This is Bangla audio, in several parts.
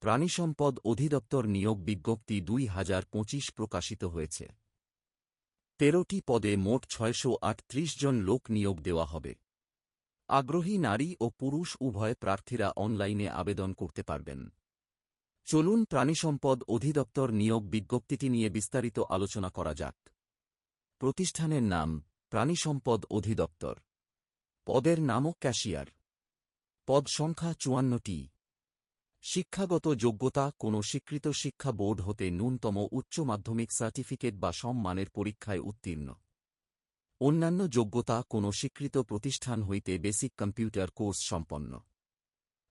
প্রাণিসম্পদ অধিদপ্তর নিয়োগ বিজ্ঞপ্তি দুই হাজার পঁচিশ প্রকাশিত হয়েছে। তেরোটি পদে মোট ছয়শো আটত্রিশ জন লোক নিয়োগ দেওয়া হবে। আগ্রহী নারী ও পুরুষ উভয় প্রার্থীরা অনলাইনে আবেদন করতে পারবেন। চলুন প্রাণিসম্পদ অধিদপ্তর নিয়োগ বিজ্ঞপ্তিটি নিয়ে বিস্তারিত আলোচনা করা যাক। প্রতিষ্ঠানের নাম, প্রাণিসম্পদ অধিদপ্তর। পদের নামও ক্যাশিয়ার। পদ সংখ্যা চুয়ান্নটি। শিক্ষাগত যোগ্যতা কোনো স্বীকৃত শিক্ষা বোর্ড হতে ন্যূনতম উচ্চ মাধ্যমিক সার্টিফিকেট বা সম্মানের পরীক্ষায় উত্তীর্ণ। অন্যান্য যোগ্যতা কোনো স্বীকৃত প্রতিষ্ঠান হইতে বেসিক কম্পিউটার কোর্স সম্পন্ন।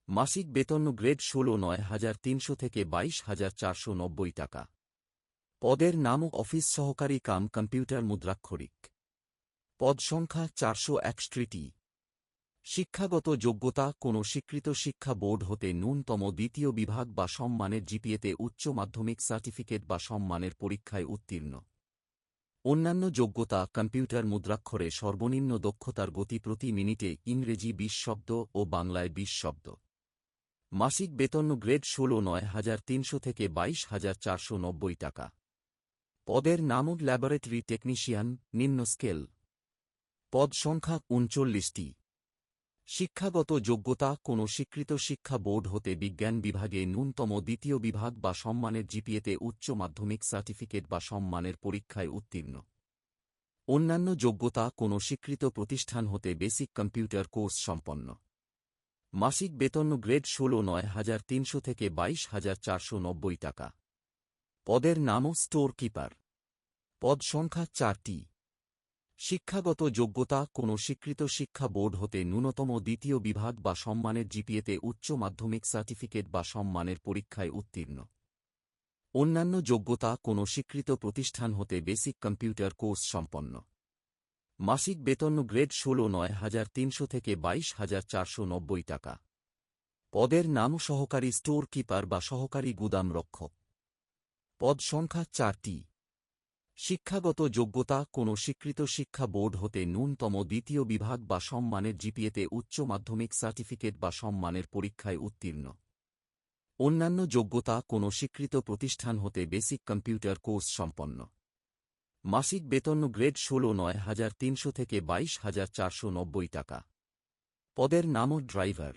মাসিক বেতন গ্রেড ষোলো নয় হাজার তিনশো থেকে বাইশ হাজার চারশো নব্বই টাকা। পদের নাম অফিস সহকারী কাম কম্পিউটার মুদ্রাক্ষরিক। পদ সংখ্যা চারশো একষট্রিটি শিক্ষাগত যোগ্যতা কোনো স্বীকৃত শিক্ষা বোর্ড হতে ন্যূনতম দ্বিতীয় বিভাগ বা সম্মানের জিপিএতে উচ্চ মাধ্যমিক সার্টিফিকেট বা সম্মানের পরীক্ষায় উত্তীর্ণ। অন্যান্য যোগ্যতা কম্পিউটার মুদ্রাক্ষরে সর্বনিম্ন দক্ষতার গতি প্রতি মিনিটে ইংরেজি বিশ শব্দ ও বাংলায় বিশ শব্দ। মাসিক বেতন গ্রেড ষোলো নয় হাজার তিনশো থেকে বাইশ হাজার চারশো নব্বই টাকা। পদের নাম ল্যাবরেটরি টেকনিশিয়ান, নিম্ন স্কেল। পদ সংখ্যা উনচল্লিশটি। শিক্ষাগত যোগ্যতা কোনো স্বীকৃত শিক্ষা বোর্ড হতে বিজ্ঞান বিভাগে ন্যূনতম দ্বিতীয় বিভাগ বা সম্মানের জিপিএতে উচ্চ মাধ্যমিক সার্টিফিকেট বা সম্মানের পরীক্ষায় উত্তীর্ণ। অন্যান্য যোগ্যতা কোনো স্বীকৃত প্রতিষ্ঠান হতে বেসিক কম্পিউটার কোর্স সম্পন্ন। মাসিক বেতন গ্রেড ষোলো নয় হাজার তিনশো থেকে বাইশ হাজার চারশো নব্বই টাকা। পদের নামও স্টোর কিপার পদ সংখ্যা চারটি। শিক্ষাগত যোগ্যতা কোনো স্বীকৃত শিক্ষা বোর্ড হতে ন্যূনতম দ্বিতীয় বিভাগ বা সম্মানের জিপিএতে উচ্চ মাধ্যমিক সার্টিফিকেট বা সম্মানের পরীক্ষায় উত্তীর্ণ। অন্যান্য যোগ্যতা কোনো স্বীকৃত প্রতিষ্ঠান হতে বেসিক কম্পিউটার কোর্স সম্পন্ন। মাসিক বেতন গ্রেড ষোলো নয় হাজার তিনশো থেকে বাইশ হাজার চারশো নব্বই টাকা। পদের নাম সহকারী স্টোর কিপার বা সহকারী গুদাম রক্ষক পদ সংখ্যা চারটি। শিক্ষাগত যোগ্যতা কোনো স্বীকৃত শিক্ষা বোর্ড হতে ন্যূনতম দ্বিতীয় বিভাগ বা সম্মানের জিপিএতে উচ্চ মাধ্যমিক সার্টিফিকেট বা সম্মানের পরীক্ষায় উত্তীর্ণ। অন্যান্য যোগ্যতা কোনো স্বীকৃত প্রতিষ্ঠান হতে বেসিক কম্পিউটার কোর্স সম্পন্ন। মাসিক বেতন গ্রেড ষোলো নয় হাজার তিনশো থেকে বাইশ হাজার চারশো নব্বই টাকা। পদের নামও ড্রাইভার।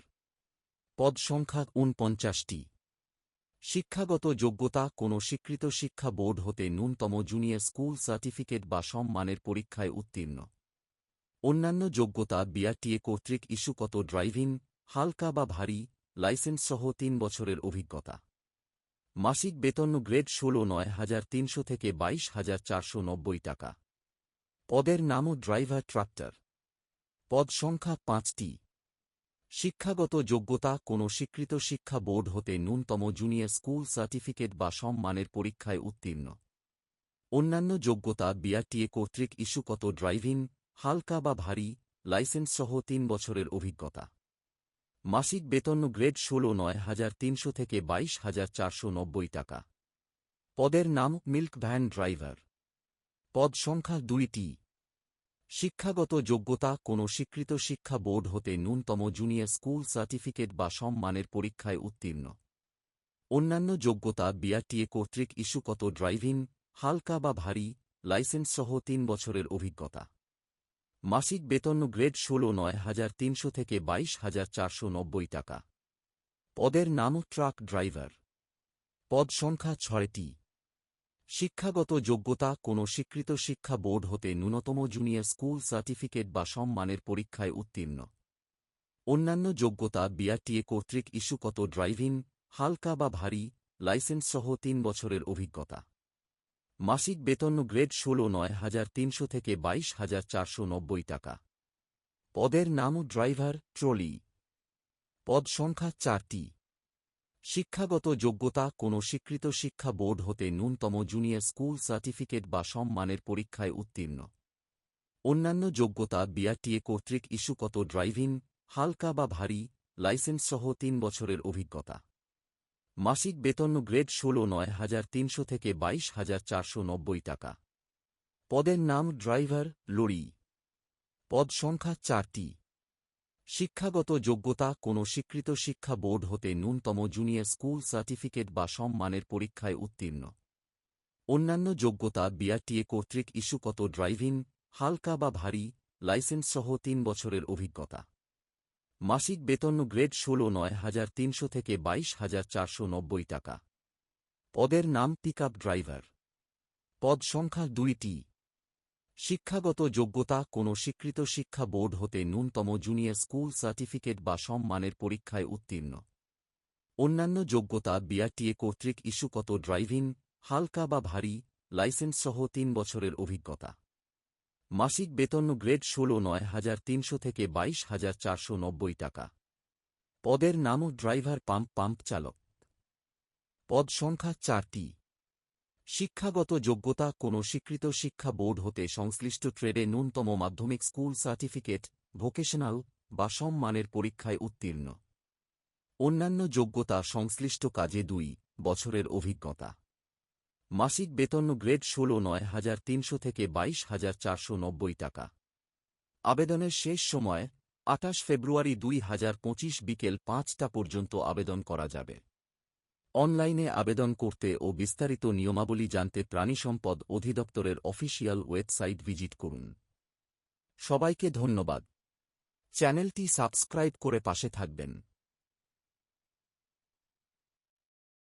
পদ সংখ্যা উনপঞ্চাশটি শিক্ষাগত যোগ্যতা কোনো স্বীকৃত শিক্ষা বোর্ড হতে ন্যূনতম জুনিয়র স্কুল সার্টিফিকেট বা সম্মানের পরীক্ষায় উত্তীর্ণ। অন্যান্য যোগ্যতা বিআরটিএ কর্তৃক ইস্যুকত ড্রাইভিং, হালকা বা ভারী, লাইসেন্সসহ তিন বছরের অভিজ্ঞতা। মাসিক বেতন গ্রেড ষোলো নয় হাজার তিনশো থেকে বাইশ হাজার চারশো নব্বই টাকা। পদের নামও ড্রাইভার ট্রাক্টর। পদ সংখ্যা পাঁচটি। শিক্ষাগত যোগ্যতা কোনো স্বীকৃত শিক্ষা বোর্ড হতে ন্যূনতম জুনিয়র স্কুল সার্টিফিকেট বা সম্মানের পরীক্ষায় উত্তীর্ণ। অন্যান্য যোগ্যতা বিআরটিএ কর্তৃক ইস্যুকত ড্রাইভিং, হালকা বা ভারী, লাইসেন্সসহ তিন বছরের অভিজ্ঞতা। মাসিক বেতন গ্রেড ষোলো নয় হাজার তিনশো থেকে বাইশ হাজার চারশো নব্বই টাকা। পদের নাম মিল্ক ভ্যান ড্রাইভার। পদ সংখ্যা দুইটি। শিক্ষাগত যোগ্যতা কোনো স্বীকৃত শিক্ষা বোর্ড হতে ন্যূনতম জুনিয়র স্কুল সার্টিফিকেট বা সম্মানের পরীক্ষায় উত্তীর্ণ। অন্যান্য যোগ্যতা বিআরটিএ কর্তৃক ইস্যুকত ড্রাইভিং, হালকা বা ভারী, লাইসেন্সসহ তিন বছরের অভিজ্ঞতা। মাসিক বেতন গ্রেড ষোলো নয় হাজার তিনশো থেকে বাইশ হাজার চারশো নব্বই টাকা। পদের নাম ট্রাক ড্রাইভার। পদ সংখ্যা ছয়টি। শিক্ষাগত যোগ্যতা কোনো স্বীকৃত শিক্ষা বোর্ড হতে ন্যূনতম জুনিয়র স্কুল সার্টিফিকেট বা সম্মানের পরীক্ষায় উত্তীর্ণ। অন্যান্য যোগ্যতা বিআরটিএ কর্তৃক ইস্যুকত ড্রাইভিং, হালকা বা ভারী, লাইসেন্স সহ তিন বছরের অভিজ্ঞতা। মাসিক বেতন গ্রেড ষোলো নয় হাজার তিনশো থেকে বাইশ হাজার চারশো নব্বই টাকা। পদের নাম ড্রাইভার, ট্রলি। পদ সংখ্যা চারটি। শিক্ষাগত যোগ্যতা কোনো স্বীকৃত শিক্ষা বোর্ড হতে ন্যূনতম জুনিয়র স্কুল সার্টিফিকেট বা সম্মানের পরীক্ষায় উত্তীর্ণ। অন্যান্য যোগ্যতা বিআরটিএ কর্তৃক ইস্যুকত ড্রাইভিং, হালকা বা ভারী, লাইসেন্সসহ তিন বছরের অভিজ্ঞতা। মাসিক বেতন গ্রেড ষোলো নয় হাজার তিনশো থেকে বাইশ হাজার চারশো নব্বই টাকা। পদের নাম ড্রাইভার, লরি। পদ সংখ্যা চারটি। শিক্ষাগত যোগ্যতা কোনো স্বীকৃত শিক্ষা বোর্ড হতে ন্যূনতম জুনিয়র স্কুল সার্টিফিকেট বা সম্মানের পরীক্ষায় উত্তীর্ণ। অন্যান্য যোগ্যতা বিআরটিএ কর্তৃক ইস্যুকত ড্রাইভিং, হালকা বা ভারী লাইসেন্স সহ তিন বছরের অভিজ্ঞতা। মাসিক বেতন গ্রেড ষোলো নয় হাজার তিনশো থেকে বাইশ হাজার চারশো নব্বই টাকা। পদের নাম পিকআপ ড্রাইভার। পদ সংখ্যা দুইটি। শিক্ষাগত যোগ্যতা কোনো স্বীকৃত শিক্ষা বোর্ড হতে ন্যূনতম জুনিয়র স্কুল সার্টিফিকেট বা সম্মানের পরীক্ষায় উত্তীর্ণ। অন্যান্য যোগ্যতা বিআরটিএ কর্তৃক ইস্যুকত ড্রাইভিং, হালকা বা ভারী লাইসেন্স সহ তিন বছরের অভিজ্ঞতা। মাসিক বেতন গ্রেড ষোলো নয় হাজার তিনশো থেকে বাইশ হাজার চারশো নব্বই টাকা। পদের নামও ড্রাইভার পাম্প পাম্প চালক। পদ সংখ্যা চারটি। শিক্ষাগত যোগ্যতা কোনো স্বীকৃত শিক্ষা বোর্ড হতে সংশ্লিষ্ট ট্রেডে ন্যূনতম মাধ্যমিক স্কুল সার্টিফিকেট, ভোকেশনাল বা সম্মানের পরীক্ষায় উত্তীর্ণ। অন্যান্য যোগ্যতা সংশ্লিষ্ট কাজে দুই, বছরের অভিজ্ঞতা। মাসিক বেতন গ্রেড ষোলো নয় হাজার তিনশো থেকে বাইশ হাজার চারশো নব্বই টাকা। আবেদনের শেষ সময় আটাশ ফেব্রুয়ারি দুই হাজার পঁচিশ বিকেল পাঁচটা পর্যন্ত আবেদন করা যাবে। অনলাইনে আবেদন করতে ও বিস্তারিত নিয়মাবলী জানতে প্রাণিসম্পদ অধিদপ্তরের অফিসিয়াল ওয়েবসাইট ভিজিট করুন। সবাইকে ধন্যবাদ। চ্যানেলটি সাবস্ক্রাইব করে পাশে থাকবেন।